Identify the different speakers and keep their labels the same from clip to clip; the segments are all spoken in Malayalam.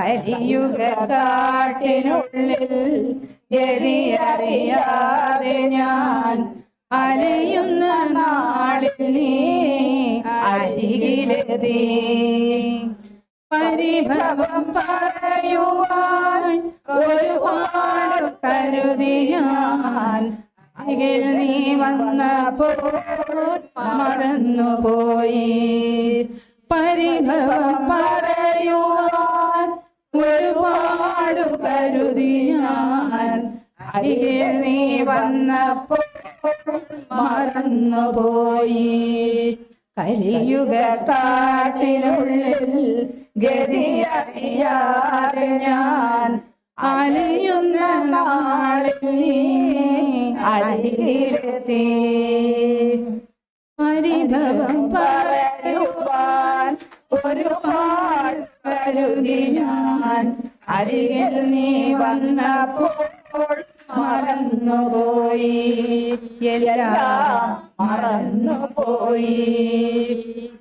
Speaker 1: കരിയുക കാട്ടിനുള്ളിൽ ഗതി അറിയാതെ ഞാൻ അലയുന്ന നാളിൽ നീ അരികിലെത്തി. പരിഭവം പറയുവാൻ ഒരുപാട് കരുതിയാൻ അരികിൽ നീ വന്നപ്പോൾ മറന്നുപോയി. പരിഭവം പറയുവാൻ കരുതി ഞാൻ. അരികിൽ നീ വന്നപ്പോൾ മറന്നുപോയി. കലിയുഗ കാട്ടിനുള്ളിൽ ഗതി അറിയാതെ ഞാൻ. അലിയുന്ന നാളിൽ അരികിലെത്തി. പരിഭവം പറയുവാൻ ഒരുപാട് കരുതി ഞാൻ. അരികിൽ നീ വന്നപ്പോൾ മറന്നുപോയി. എല്ലാം മറന്നുപോയി.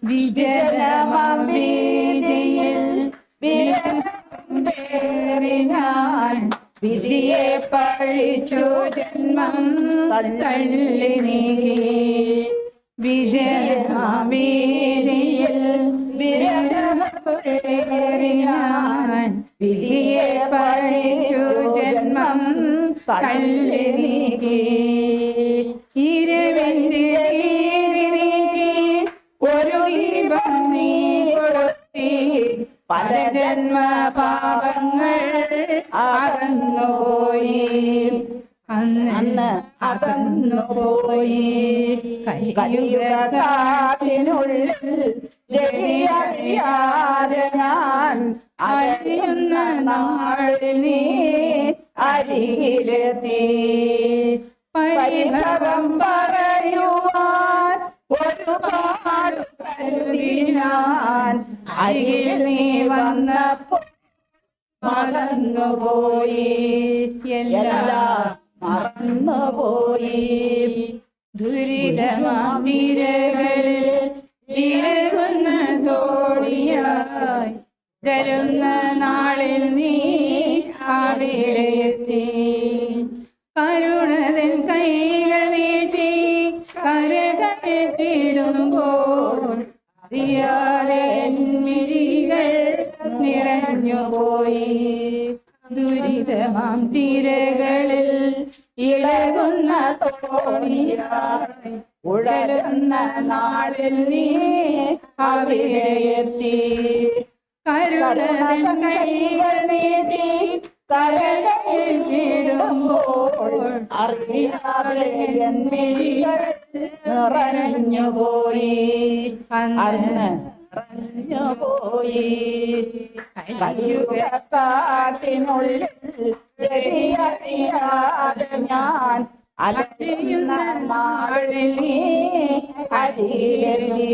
Speaker 1: വിജനമം വീതിയിൽ വിലകം പേറി ഞാൻ. വിധിയെ പഴിച്ചു ജന്മം തള്ളി നീങ്ങി. വിജയമാവേദിയിൽ ഞാൻ വിധിയെ പഴിച്ചു ജന്മം തള്ളി നീങ്ങി ഇരവിന്റെ ഭീതി നീക്കി ഒരു ദീപം നീ കൊടുത്തി പല ജന്മ പാപങ്ങൾ അകന്നുപോയി അന്ന് അകന്നു പോയി ഗതിയറിയാതെ ഞാൻ അറിയുന്ന നാളിൽ നീ അരികിലെത്തി. പരിഭവം പറയുവാൻ ഒരുപാട് കരുതി ഞാൻ അരികിൽ നീ വന്നപ്പോൾ മറന്നുപോയി. എല്ലാം മറന്നുപോയി. ദുരിതമാതിരകളിൽ ഇളകുന്ന തോണിയായി തരുന്ന നാളിൽ നീ അവിടെ എത്തി കരുണതൻ കൈകൾ നീട്ടി കരകയറ്റിടുമ്പോൾ അറിയാതെ മിഴികൾ നിറഞ്ഞുപോയി. ദുരിതമാം തീരകളിൽ ഇളകുന്ന തോണിയായി ഉഴലുന്ന നാളിൽ നീ അവിടെ എത്തി. കരുണതൻ കൈകൾ നീട്ടി കരകളിൽ ഇടുമ്പോൾ അറിയാതെ പോയി. അന്ന് നിറഞ്ഞുപോയി കലിയുക കാട്ടിനുള്ളിൽ ഗതിയറിയാതെ ഞാൻ അലയുന്ന നീ അരിയെത്തി